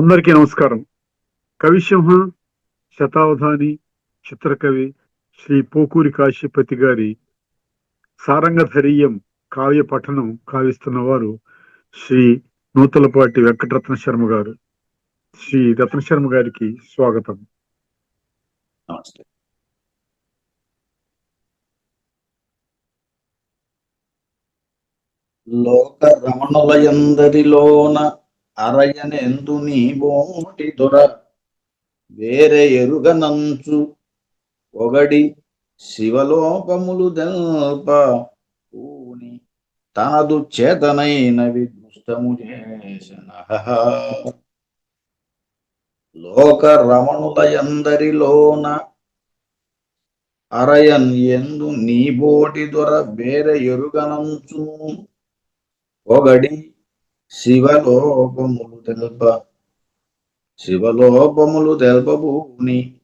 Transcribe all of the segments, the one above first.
అందరికీ నమస్కారం. కవిసింహ శతావధాని చిత్రకవి శ్రీ పోకూరి కాశీపతి గారి సారంగధరీయం కావ్య పఠనం కావిస్తున్న వారు శ్రీ నూతలపాటి వెంకటరత్న శర్మ గారు. శ్రీ రత్న శర్మ గారికి స్వాగతం. నమస్తే. లోక రమణులయందరిలోన అరయనెందు నీ బోటి దొర వేరే ఎరుగనంచు. ఒగడి శివలోకములు దెల్ప పూని తనదు చేతనైన విదృష్టము చేసిన లోక రమణులయందరిలోన అరయన్ ఎందు నీ బోటి దొర వేరే ఎరుగనంచు. ఒగడి శివలోపములు తెల్ప శివలోపములు తెల్పభూని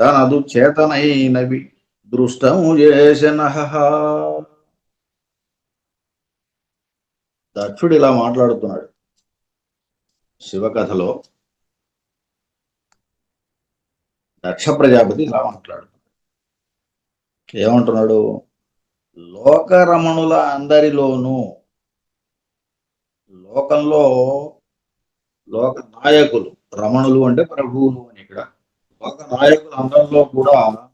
తనదు చేతనైనవి దృష్టము చేసిన. దక్షుడు ఇలా మాట్లాడుతున్నాడు శివకథలో. దక్ష ప్రజాపతి ఇలా మాట్లాడుతున్నాడు. ఏమంటున్నాడు? లోకరమణుల అందరిలోనూ లోకంలో లోక నాయకులు రమణులు అంటే ప్రభువులు అని ఇక్కడ. లోక నాయకులు అందరిలో కూడా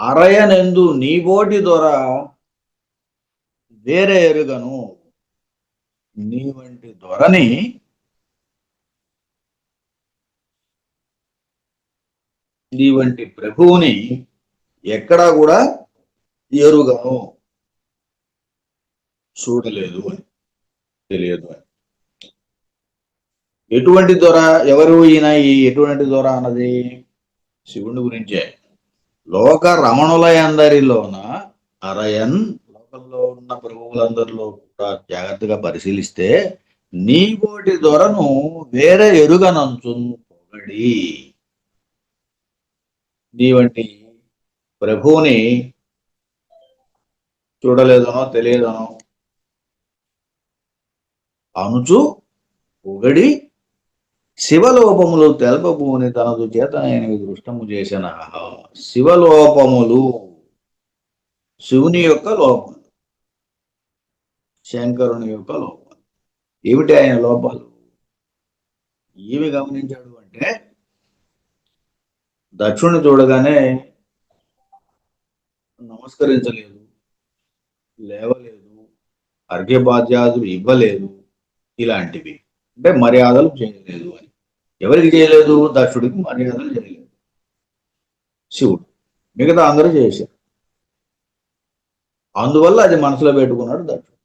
అరయనెందు నీబోటి ద్వారా వేరే ఎరుగను. నీ వంటి దొరని నీ వంటి ప్రభువుని ఎక్కడా కూడా ఎరుగను. చూడలేదు అని. తెలియదు. అని ఎటువంటి దొర ఎవరు ఈయన ఈ ఎటువంటి దొర అన్నది శివుని గురించే. లోక రమణులందరిలోన అరయన్ లోకంలో ఉన్న ప్రభువులందరిలో కూడా జాగ్రత్తగా పరిశీలిస్తే నీబోటి దొరను వేరే ఎరుగనంచు పొగడి. నీ వంటి ప్రభువుని చూడలేదనో తెలియదనో అనుచు పొగడి శివలోపములు తెలపబోని తనదు చేతనైనవి దృష్టము చేసిన? శివలోపములు శివుని యొక్క లోపములు శంకరుని యొక్క లోపాలు ఏమిటి ఆయన లోపాలు? ఏమి గమనించాడు అంటే దక్షుణ్ణి చూడగానే నమస్కరించలేదు లేవలేదు అర్ఘ్యపాద్యాదులు ఇవ్వలేదు ఇలాంటివి. అంటే మర్యాదలు చేయలేదు అని. ఎవరికి చేయలేదు? దక్షుడికి మర్యాదలు చేయలేదు. శివుడు. మిగతా అందరూ చేశారు. అందువల్ల అది మనసులో పెట్టుకున్నాడు దక్షుడు.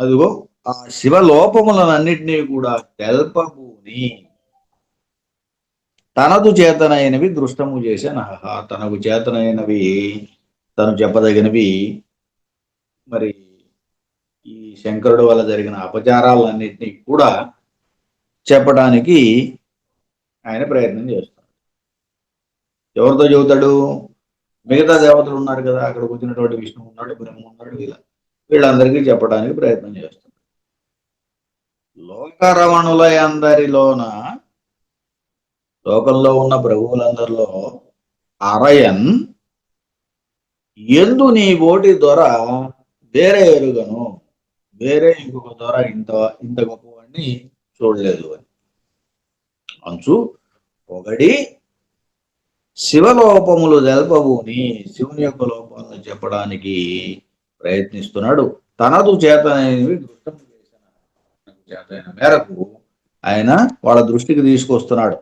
అదిగో ఆ శివ లోపములనన్నిటినీ కూడా తెల్పబూని. తనకు చేతనైనవి దృష్టము చేశాను. తనకు చేతనైనవి తను చెప్పదగినవి. మరి శంకరుడు వల్ల జరిగిన అపచారాలన్నింటినీ కూడా చెప్పడానికి ఆయన ప్రయత్నం చేస్తాడు. ఎవరితో చెబుతాడు? మిగతా దేవతలు ఉన్నారు కదా అక్కడ వచ్చినటువంటి విష్ణు ఉన్నాడు బ్రహ్మ ఉన్నాడు వీళ్ళ వీళ్ళందరికీ చెప్పడానికి ప్రయత్నం చేస్తాడు. లోకరమణుల అందరిలోన లోకంలో ఉన్న ప్రభువులందరిలో అరయన్ ఎందు నీ ఓటి దొర వేరే ఎరుగను. వేరే ఇంకొక ద్వారా ఇంత ఇంత గొప్పవాడిని చూడలేదు అని. అంచు ఒకటి శివలోపములు తెల్పబుని శివుని యొక్క లోపాలను చెప్పడానికి ప్రయత్నిస్తున్నాడు. తనదు చేతనైనవి దృష్టం చేసిన చేతైన మేరకు ఆయన వాళ్ళ దృష్టికి తీసుకొస్తున్నాడు.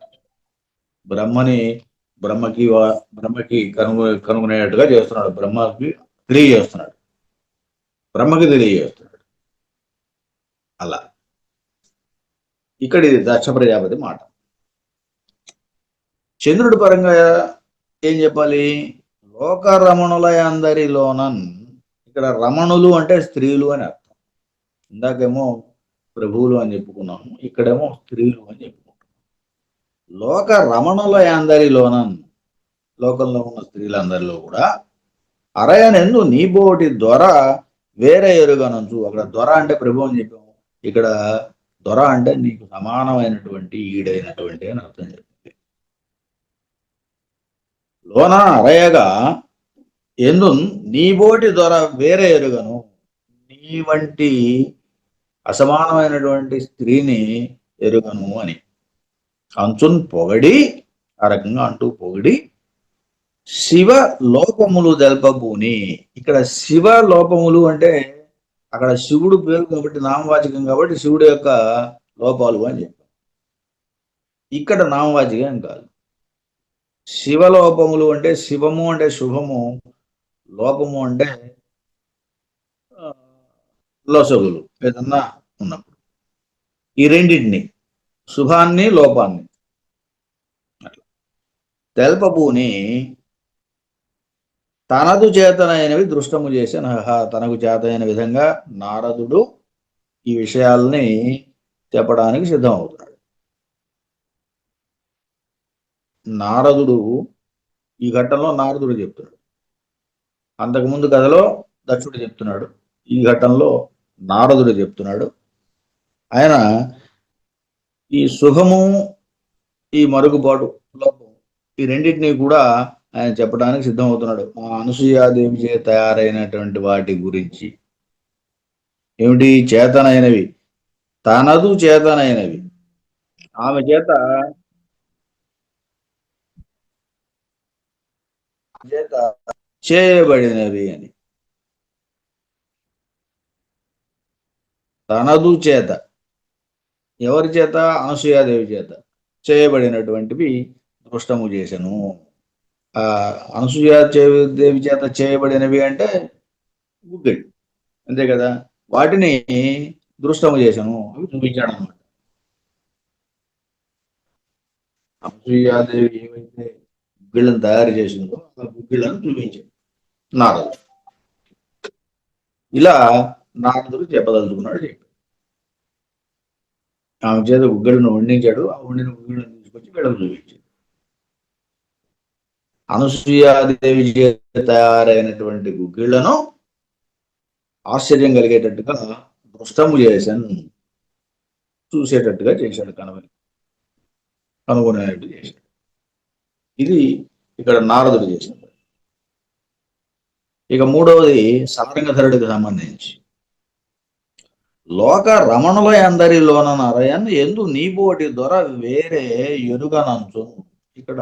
బ్రహ్మని బ్రహ్మకి బ్రహ్మకి కనుగొ కనుగొనేట్టుగా చేస్తున్నాడు. బ్రహ్మకి తెలియజేస్తున్నాడు. బ్రహ్మకి తెలియజేస్తున్నాడు. అలా. ఇక్కడ ఇది దక్ష ప్రజాపతి మాట. చంద్రుడి పరంగా ఏం చెప్పాలి? లోక రమణుల అందరిలోనన్ ఇక్కడ రమణులు అంటే స్త్రీలు అని అర్థం. ఇందాకేమో ప్రభువులు అని చెప్పుకున్నాము ఇక్కడేమో స్త్రీలు అని చెప్పుకుంటున్నాం. లోక రమణుల అందరిలోనన్ లోకంలో ఉన్న స్త్రీలందరిలో కూడా అరయనెందు నీబోటి దొర వేరే ఎరుగనొచ్చు అక్కడ దొర అంటే ప్రభు అని చెప్పాము. ఇక్కడ దొర అంటే నీకు సమానమైనటువంటి ఈడైనటువంటి అని అర్థం చెప్తుంది. లోన అరయగా ఎందు నీబోటి దొర వేరే ఎరుగను. నీ వంటి అసమానమైనటువంటి స్త్రీని ఎరుగను అని. అంచున్ పొగడి ఆ రకంగా అంటూ పొగిడి శివ లోపములు తెల్పబూని ఇక్కడ శివ లోపములు అంటే అక్కడ శివుడు పేరు కాబట్టి నామవాచకం కాబట్టి శివుడు యొక్క లోపాలు అని చెప్పారు. ఇక్కడ నామవాచకం కాదు. శివలోపములు అంటే శివము అంటే శుభము లోపము అంటే లోసగులు ఏదన్నా ఉన్నప్పుడు. ఈ రెండింటిని శుభాన్ని లోపాన్ని. అట్లా. తెల్పబూని తనదు చేతనైనవి దృష్టము చేసి తనకు చేతనైన విధంగా నారదుడు ఈ విషయాల్ని చెప్పడానికి సిద్ధం అవుతున్నాడు నారదుడు ఈ ఘట్టంలో నారదుడు చెప్తున్నాడు. అంతకుముందు కథలో దక్షుడు చెప్తున్నాడు. ఈ ఘట్టంలో నారదుడు చెప్తున్నాడు. ఆయన ఈ సుఖము ఈ మరుగుబాటు లోపం ఈ రెండింటినీ కూడా ఆయన చెప్పడానికి సిద్ధమవుతున్నాడు. ఆ అనసూయాదేవి చే తయారైనటువంటి వాటి గురించి. ఏమిటి? చేతనైనవి. తనదు చేతనైనవి. ఆమె చేత చేత చేయబడినవి అని. తనదు చేత. ఎవరి చేత? అనసూయాదేవి చేత. చేయబడినటువంటివి దృష్టము చేశను అనసూయ దేవి చేత చేయబడినవి అంటే గుగ్గిళ్ళు అంతే కదా? వాటిని దృష్టము చేశాను. అవి చూపించాడు అనమాట అనసూయాదేవి ఏమైతే గుగ్గిళ్ళను తయారు చేసిందో ఆ గుగ్గిళ్ళను చూపించాడు. నారదుడు. ఇలా నారదుడు చెప్పదలుచుకున్నాడు చెప్పాడు. ఆమె చేత గుగ్గిళ్ళను వండించాడు. ఆ వండిన గుగ్గిళ్ళను తీసుకొచ్చి వీళ్ళకు చూపించాడు. అనసూయాదేవి తయారైనటువంటి గుగ్గిళ్ళను ఆశ్చర్యం కలిగేటట్టుగా దృష్టము చేశాను. చూసేటట్టుగా చేశాడు కనుగొని కనుగొనేటట్టు చేశాడు. ఇది ఇక్కడ నారదుడు చేసిన ఇక మూడవది సారంగధరుడికి సంబంధించి. లోక రమణుల అందరిలోన నరయన్ ఎందు నీపోటి దొర వేరే ఎరుగనంచు. ఇక్కడ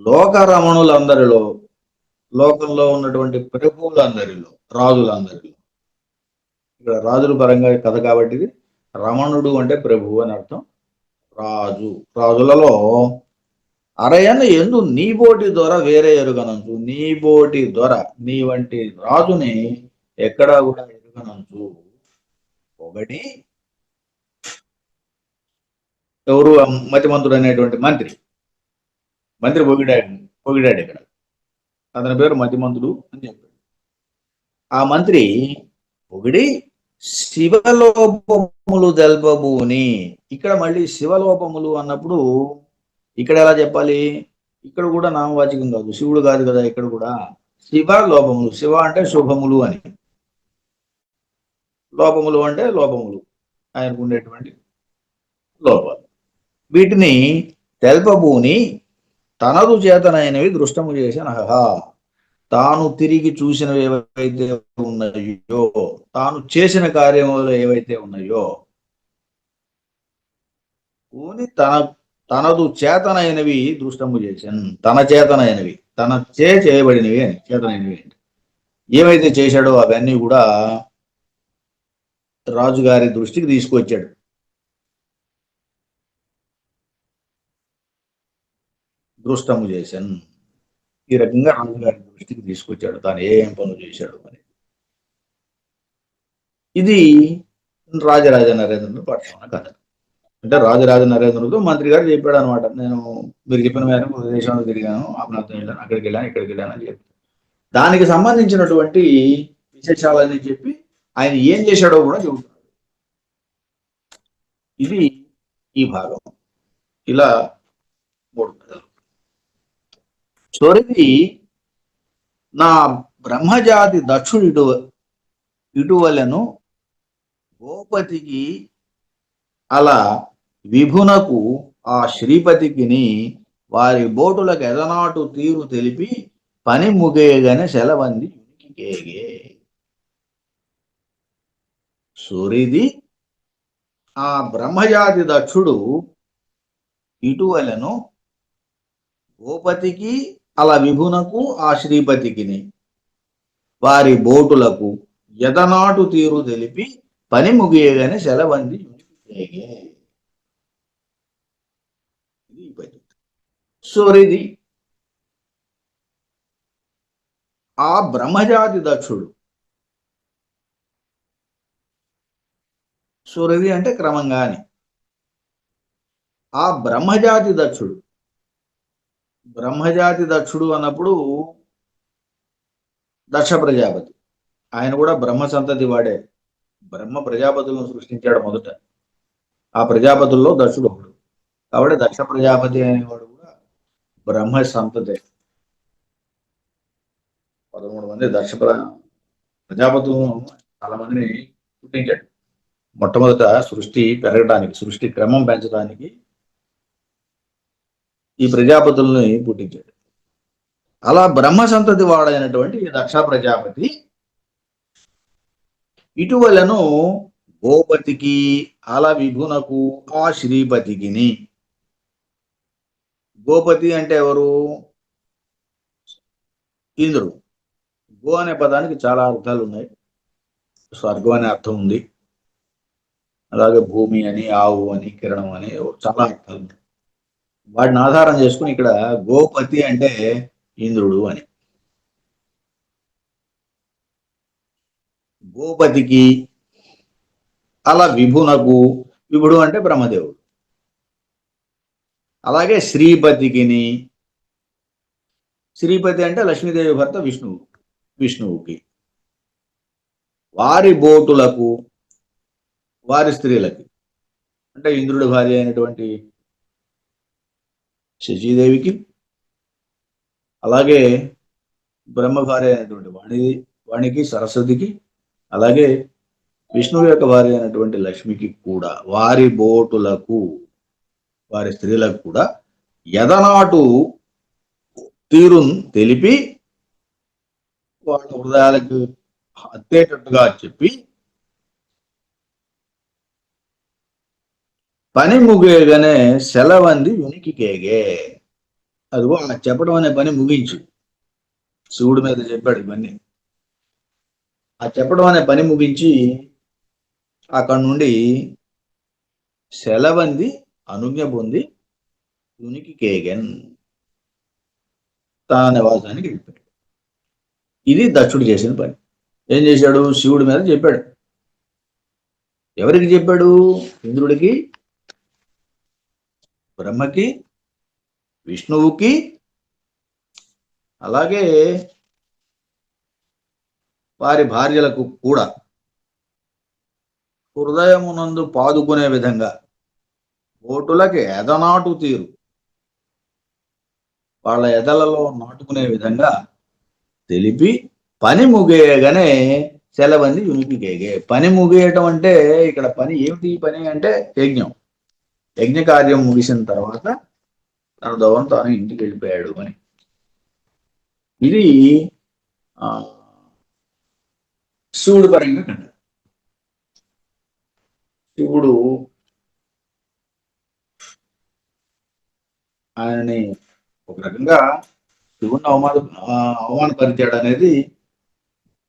లోక రమణులందరిలో లోకంలో ఉన్నటువంటి ప్రభువులందరిలో రాజులందరిలో. ఇక్కడ రాజుల పరంగా కథ కాబట్టి ఇది. రమణుడు అంటే ప్రభువు అని అర్థం. రాజు. రాజులలో అరయన ఎందు నీబోటి దొర వేరే ఎరుగనంచు. నీబోటి దొర నీ వంటి రాజుని ఎక్కడా కూడా ఎరుగనంచు. ఒకటి ఎవరు మతిమంతుడు అనేటువంటి మంత్రి. మంత్రి పొగిడాడు పొగిడాడు ఇక్కడ. అతని పేరు మధ్యమంతుడు అని చెప్పాడు. ఆ మంత్రి పొగిడి శివలోపములు దల్పబూని ఇక్కడ మళ్ళీ శివలోపములు అన్నప్పుడు ఇక్కడ ఎలా చెప్పాలి? ఇక్కడ కూడా నామవాచకం కాదు. శివుడు కాదు కదా ఇక్కడ కూడా. శివ లోపములు శివ అంటే శుభములు అని. లోపములు అంటే లోపములు. ఆయనకు ఉండేటువంటి లోపాలు. వీటిని తెల్పబూని తనదు చేతనైనవి దృష్టము చేసిన తాను తిరిగి చూసినవి ఏవైతే ఉన్నాయో తాను చేసిన కార్యములు ఏవైతే ఉన్నాయో ఊని తన తనదు చేతనైనవి దృష్టము చేశాను తన చేతనైనవి తన చే చేయబడినవి అని చేతనైనవి అంటే. ఏమైతే చేశాడో అవన్నీ కూడా రాజుగారి దృష్టికి తీసుకొచ్చాడు. దృష్టము చేశాను. ఈ రకంగా రాజుగారి దృష్టికి తీసుకొచ్చాడు. తాను ఏం పనులు చేశాడు అని ఇది రాజరాజ నరేంద్రుడు పట్టుకున్న కథ. అంటే రాజరాజ నరేంద్రుడితో మంత్రి గారు చెప్పాడు అనమాట నేను మీరు చెప్పిన మేరకు దేశంలో తిరిగాను అమనాథం వెళ్ళాను అక్కడికి వెళ్ళాను ఇక్కడికి వెళ్ళాను అని చెప్పి దానికి సంబంధించినటువంటి విశేషాలని చెప్పి ఆయన ఏం చేశాడో కూడా చెబుతున్నాడు ఇది ఈ భాగం. ఇలా మూడు కథలు. చొరివి నా బ్రహ్మజాతి దక్షుడు ఇటు ఇటువలను గోపతికి అలా విభునకు ఆ శ్రీపతికిని వారి బోటులకు ఎదనాటు తీరు తెలిపి పని ముగేయగానే సెలవంది యునికికేగే. సురిది ఆ బ్రహ్మజాతి దక్షుడు ఇటువలను గోపతికి అలా విభునకు ఆ శ్రీపతికిని వారి బోటులకు ఎదనాటు తీరు తెలిపి పని ముగియగానే సెలవంది యునికికేగే. ఇది ఆ బ్రహ్మజాతి దక్షుడు. సూరిది అంటే క్రమంగానే. ఆ బ్రహ్మజాతి దక్షుడు. బ్రహ్మజాతి దక్షుడు అన్నప్పుడు దక్ష ప్రజాపతి. ఆయన కూడా బ్రహ్మ సంతతి వాడే. బ్రహ్మ ప్రజాపతులను సృష్టించాడు మొదట. ఆ ప్రజాపతుల్లో దక్షుడు ఒకడు. కాబట్టి దక్ష ప్రజాపతి అనేవాడు కూడా బ్రహ్మ సంతతే. పదమూడు మంది దక్ష ప్రజాపతులను చాలా మందిని పుట్టించాడు. మొట్టమొదట సృష్టి పెరగడానికి సృష్టి క్రమం పెంచడానికి ఈ ప్రజాపతుల్ని పుట్టించాడు. అలా బ్రహ్మ సంతతి వాడైనటువంటి దక్ష ప్రజాపతి ఇటువలను గోపతికి అలా విభునకు ఆ శ్రీపతికిని. గోపతి అంటే ఎవరు? ఇంద్రుడు. గో అనే పదానికి చాలా అర్థాలు ఉన్నాయి. స్వర్గం అనే అర్థం ఉంది. అలాగే భూమి అని ఆవు అని కిరణం అని చాలా అర్థాలు ఉన్నాయి. వాటిని ఆధారం చేసుకుని ఇక్కడ గోపతి అంటే ఇంద్రుడు అని. గోపతికి అలా విభునకు విభుడు అంటే బ్రహ్మదేవుడు. అలాగే శ్రీపతికిని శ్రీపతి అంటే లక్ష్మీదేవి భర్త విష్ణువు విష్ణువుకి. వారి బోటులకు వారి స్త్రీలకి. అంటే ఇంద్రుడి భార్య అయినటువంటి శశీదేవికి. అలాగే బ్రహ్మభార్య అయినటువంటి వాణి వాణికి సరస్వతికి అలాగే విష్ణువు యొక్క భార్య అయినటువంటి లక్ష్మికి కూడా వారి బోటులకు వారి స్త్రీలకు కూడా ఎదనాటు తీరును తెలిపి వాళ్ళ హృదయాలకు అత్తేటట్టుగా చెప్పి పని ముగియగానే సెలవంది ఉనికికేగే. అదిగో ఆ చెప్పడం అనే పని ముగించు. శివుడి మీద చెప్పాడు ఇవన్నీ. ఆ చెప్పడం అనే పని ముగించి అక్కడి నుండి సెలవంది అనుజ్ఞ పొంది యునికి కేగన్ తన నివాసానికి వెళ్ళిపోయాడు. ఇది దక్షుడు చేసిన పని. ఏం చేశాడు? శివుడి మీద చెప్పాడు. ఎవరికి చెప్పాడు? ఇంద్రుడికి? బ్రహ్మకి విష్ణువుకి అలాగే వారి భార్యలకు కూడా హృదయమునందు పాదుకునే విధంగా ఓటులకి ఎదనాటు తీరు. వాళ్ళ ఎదలలో నాటుకునే విధంగా తెలిపి పని ముగియగానే సెలవంది యునికికేగే పని ముగియటం అంటే ఇక్కడ పని ఏమిటి? పని అంటే యజ్ఞం. యజ్ఞ కార్యం ముగిసిన తర్వాత తన దోవం తాను ఇంటికి వెళ్ళిపోయాడు అని. ఇది ఆ శివుడు పరంగా కంట శివుడు ఆయనని ఒక రకంగా శివుణ్ణి అవమాన అవమానపరిచాడు అనేది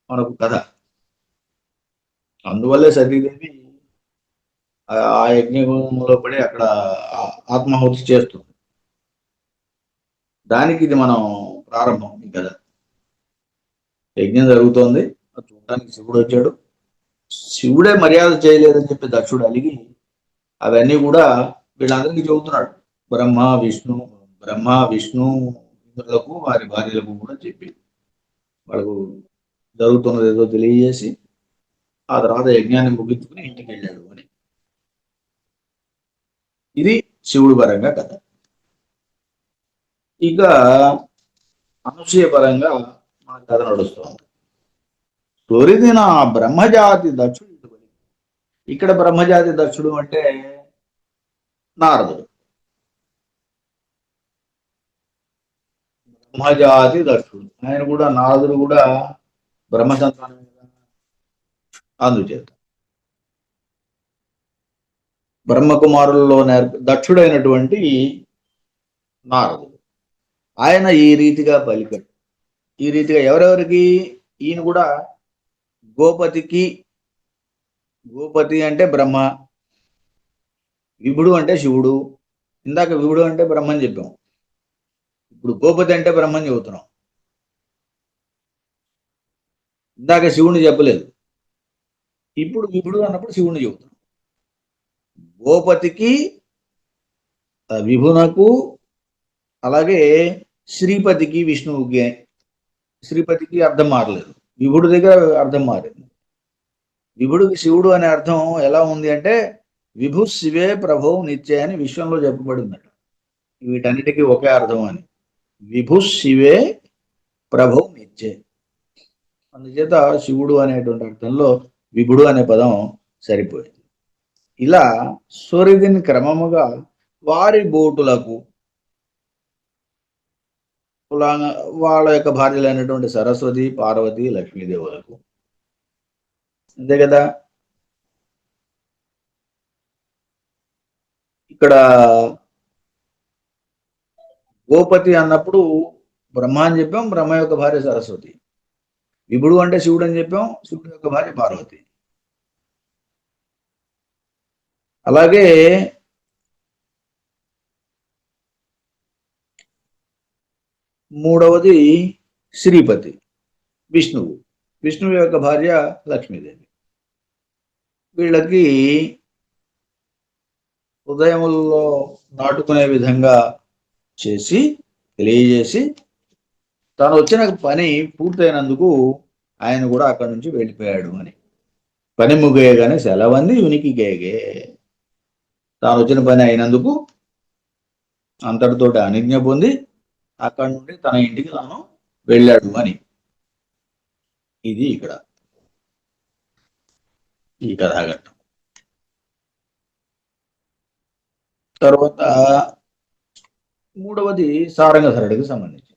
మనకు కథ. అందువల్లే సతీదేవి ఆ- ఆ యజ్ఞంలో పడి అక్కడ ఆత్మాహుతి చేస్తుంది. దానికి ఇది మనం ప్రారంభం ఈ కథ. యజ్ఞం జరుగుతోంది. అది చూడడానికి శివుడు వచ్చాడు. శివుడే మర్యాద చేయలేదని చెప్పి దక్షుడు అలిగి అవన్నీ కూడా వీళ్ళందరికీ చెబుతున్నాడు. బ్రహ్మ విష్ణు బ్రహ్మ విష్ణు ఇంద్రులకు వారి భార్యలకు కూడా చెప్పి వాళ్ళకు జరుగుతున్నది ఏదో తెలియజేసి ఆ తర్వాత యజ్ఞాన్ని ముగించుకుని ఇంటికి వెళ్ళాడు అని ఇది శివుడు పరంగా కథ. ఇక అనసూయ పరంగా మన కథ నడుస్తుంది. తొరిదిన బ్రహ్మజాతి దక్షుడు ఇక్కడ బ్రహ్మజాతి దక్షుడు అంటే నారదుడు. బ్రహ్మజాతి దక్షుడు. ఆయన కూడా నారదుడు కూడా బ్రహ్మ అందుచేత. బ్రహ్మకుమారుల్లో నేర్ప దక్షుడైనటువంటి నారదుడు. ఆయన ఈ రీతిగా పలికాడు. ఈ రీతిగా ఎవరెవరికి? ఈయన కూడా గోపతికి గోపతి అంటే బ్రహ్మ విభుడు అంటే శివుడు. ఇందాక విభుడు అంటే బ్రహ్మని చెప్పాం. ఇప్పుడు గోపతి అంటే బ్రహ్మని చెబుతున్నాం. ఇందాక శివుని చెప్పలేదు. ఇప్పుడు విభుడు అన్నప్పుడు శివుని చెబుతున్నాం. గోపతికి విభునకు అలాగే శ్రీపతికి విష్ణువుకి శ్రీపతికి అర్థం మారలేదు. విభుడు దగ్గర అర్థం మారింది. విభుడికి శివుడు అనే అర్థం ఎలా ఉంది అంటే విభు శివే ప్రభో నిత్య అని విశ్వంలో చెప్పబడిందట. వీటన్నిటికీ ఒకే అర్థం అని. విభు శివే ప్రభో నిత్యే. అందుచేత శివుడు అనేటువంటి అర్థంలో విభుడు అనే పదం సరిపోయింది. ఇలా సూర్యుడిని క్రమముగా వారి బోటులకు కులాంగ- వాళ్ళ యొక్క భార్యలైనటువంటి సరస్వతి పార్వతి లక్ష్మీదేవులకు. అంతే కదా? ఇక్కడ గోపతి అన్నప్పుడు బ్రహ్మ అని చెప్పాం బ్రహ్మ యొక్క భార్య సరస్వతి. విభుడు అంటే శివుడు అని చెప్పాం శివుడు యొక్క భార్య పార్వతి. అలాగే మూడవది శ్రీపతి విష్ణువు. విష్ణువు యొక్క భార్య లక్ష్మీదేవి. వీళ్ళకి హృదయముల్లో నాటుకునే విధంగా చేసి తెలియజేసి తను వచ్చిన పని పూర్తయినందుకు ఆయన కూడా అక్కడి నుంచి వెళ్ళిపోయాడు అని. పని ముగేయగానే సెలవంది ఉనికి గేగే తాను వచ్చిన పని అయినందుకు అంతటితోటి అనిజ్ఞ పొంది అక్కడి నుండి తన ఇంటికి తాను వెళ్ళాడు అని. ఇది ఇక్కడ ఈ కథాఘట్టం తర్వాత మూడవది సారంగధరుడికి సంబంధించి.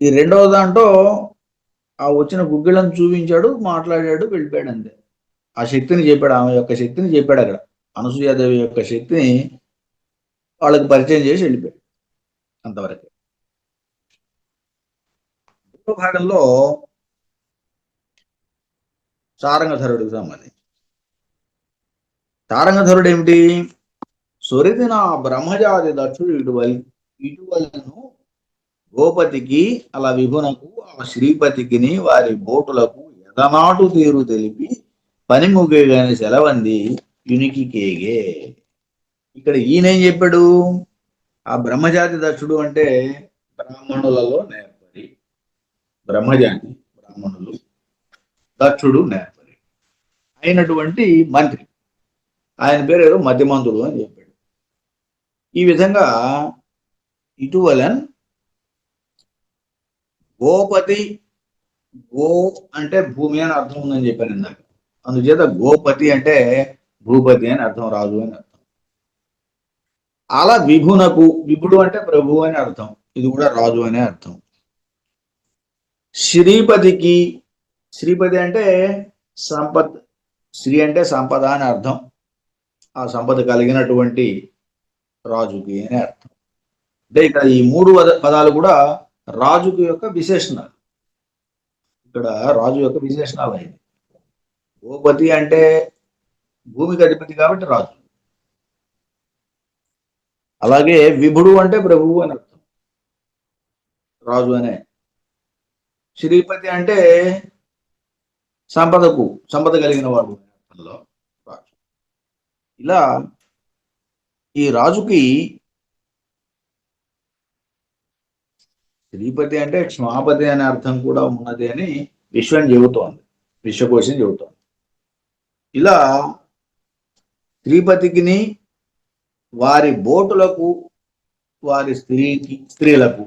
ఈ రెండవ దాంట్లో ఆ వచ్చిన గుగ్గిళ్ళను చూపించాడు మాట్లాడాడు వెళ్ళిపోయాడు అంతే. ఆ శక్తిని చెప్పాడు ఆమె యొక్క శక్తిని చెప్పాడు అక్కడ. అనసూయాదేవి యొక్క శక్తిని వాళ్ళకి పరిచయం చేసి వెళ్ళిపోయాడు అంతవరకు. భాగంలో సారంగధరుడికి సంబంధించి. సారంగధరుడు ఏమిటి సొరిదిన బ్రహ్మజాతి దక్షుడు ఇటువల్ ఇటువలను గోపతికి అలా విభునకు ఆ శ్రీపతికిని వారి బోటులకు ఎదనాటు తీరు తెలిపి పని ముగ్గని సెలవంది యునికి కేగే. ఇక్కడ ఈయనేం చెప్పాడు? ఆ బ్రహ్మజాతి దక్షుడు అంటే బ్రాహ్మణులలో నేర్పరి. బ్రహ్మజాతి బ్రాహ్మణులు. దక్షుడు నేర్పరి. అయినటువంటి మంత్రి. ఆయన పేరు ఏదో మధ్యమంతుడు అని చెప్పాడు. ఈ విధంగా ఇటువలన్ గోపతి గో అంటే భూమి అని అర్థం ఉందని చెప్పాను ఇందాక. అందుచేత గోపతి అంటే భూపతి అని అర్థం రాజు అని అర్థం. అలా విభునకు విభుడు అంటే ప్రభు అని అర్థం. ఇది కూడా రాజు అనే అర్థం. శ్రీపతికి శ్రీపతి అంటే సంపత్ శ్రీ అంటే సంపద అని అర్థం. ఆ సంపద కలిగినటువంటి రాజుకి అని అర్థం. అంటే ఇక్కడ ఈ మూడు పద- పదాలు కూడా రాజుకి యొక్క విశేషణాలు. ఇక్కడ రాజు యొక్క విశేషణాలు అయింది భూపతి అంటే భూమికి అధిపతి కాబట్టి రాజు. అలాగే విభుడు అంటే ప్రభువు అని అర్థం. రాజు అనే. శ్రీపతి అంటే సంపదకు సంపద కలిగిన వాడు అర్థంలో రాజు. ఇలా ఈ రాజుకి శ్రీపతి అంటే క్షమాపతి అనే అర్థం కూడా ఉన్నది అని విశ్వం చెబుతోంది. విశ్వకోశం చెబుతోంది. ఇలా శ్రీపతికిని వారి బోటులకు వారి స్త్రీకి స్త్రీలకు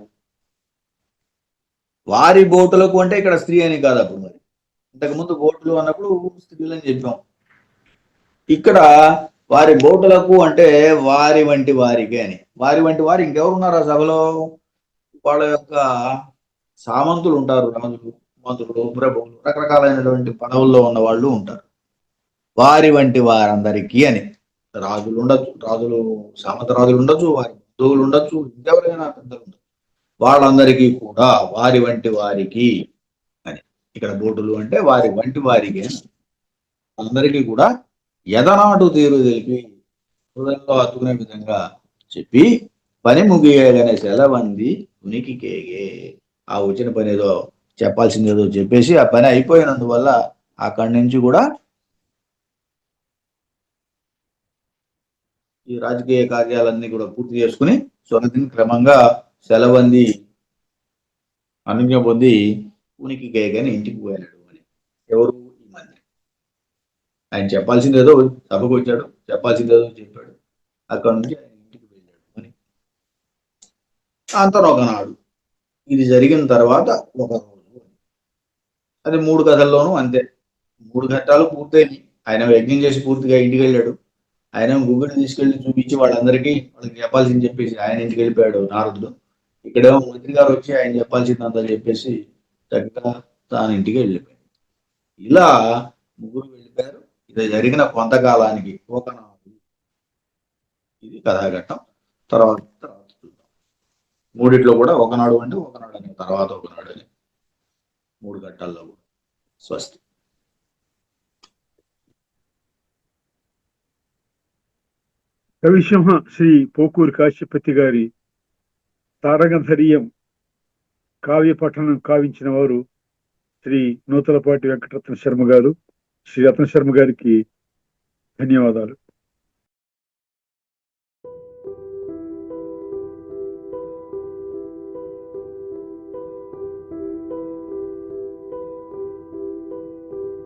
వారి బోటులకు అంటే ఇక్కడ స్త్రీ అని కాదు అప్పుడు మరి. ఇంతకుముందు బోటులు అన్నప్పుడు స్త్రీలని చెప్పాం. ఇక్కడ వారి బోటులకు అంటే వారి వంటి వారికి అని. వారి వంటి వారు ఇంకెవరు ఉన్నారు ఆ సభలో? వాళ్ళ యొక్క సామంతులు ఉంటారు. రాజులు మంత్రులు ప్రభువులు రకరకాలైనటువంటి పదవుల్లో ఉన్న వాళ్ళు ఉంటారు. వారి వంటి వారందరికీ అని. రాజులు ఉండొచ్చు రాజులు సామంత రాజులు ఉండొచ్చు వారి బంధువులు ఉండొచ్చు ఇంకెవరైనా పెద్దలు ఉండొచ్చు. వాళ్ళందరికీ కూడా వారి వంటి వారికి అని. ఇక్కడ బోటులు అంటే వారి వంటి వారికి అందరికీ కూడా ఎదనాటు తీరు తెలిపి హృదయంలో అతుకునే విధంగా చెప్పి పని ముగియగానే సెలవంది ఉనికి కేగే ఆ వచ్చిన పని ఏదో చెప్పాల్సింది ఏదో చెప్పేసి ఆ పని అయిపోయినందువల్ల అక్కడి నుంచి కూడా ఈ రాజకీయ కార్యాలన్నీ కూడా పూర్తి చేసుకుని సొనతిని క్రమంగా సెలవంది అనుజ్ఞ పొంది ఉనికి కేగని ఇంటికి పోయాడు అని. ఎవరు? ఈ మంది ఆయన చెప్పాల్సింది ఏదో సభకు వచ్చాడు చెప్పాల్సింది ఏదో చెప్పాడు. అక్కడ నుంచి ఆయన ఇంటికి వెళ్ళాడు అని అంతలో ఒకనాడు ఇది జరిగిన తర్వాత ఒక రోజు అది మూడు కథల్లోనూ అంతే. మూడు ఘట్టాలు పూర్తయినాయి. ఆయన యజ్ఞం చేసి పూర్తిగా ఇంటికి వెళ్ళాడు ఆయన గుగ్గుని తీసుకెళ్ళి చూపించి వాళ్ళందరికీ వాళ్ళకి చెప్పాల్సింది చెప్పేసి ఆయన ఇంటికి వెళ్ళిపోయాడు నారదుడు. ఇక్కడేమో మంత్రి గారు వచ్చి ఆయన చెప్పాల్సిందంతా చెప్పేసి చక్కగా తాను ఇంటికి వెళ్ళిపోయాడు. ఇలా ముగ్గురు వెళ్ళిపోయారు. ఇది జరిగిన కొంతకాలానికి ఒకనాడు ఇది కథాఘట్టం. తర్వాత మూడిట్లో కూడా ఒకనాడు అంటే ఒకనాడు అని తర్వాత ఒకనాడు అని. మూడు ఘట్టాల్లో కూడా. స్వస్తి. కవిసింహ శ్రీ పోకూరి కాశ్యపతి గారి తారగధరీయం కావ్య పఠనం కావించిన వారు శ్రీ నూతలపాటి వెంకటరత్న శర్మ గారు. శ్రీ రత్న శర్మ గారికి ధన్యవాదాలు.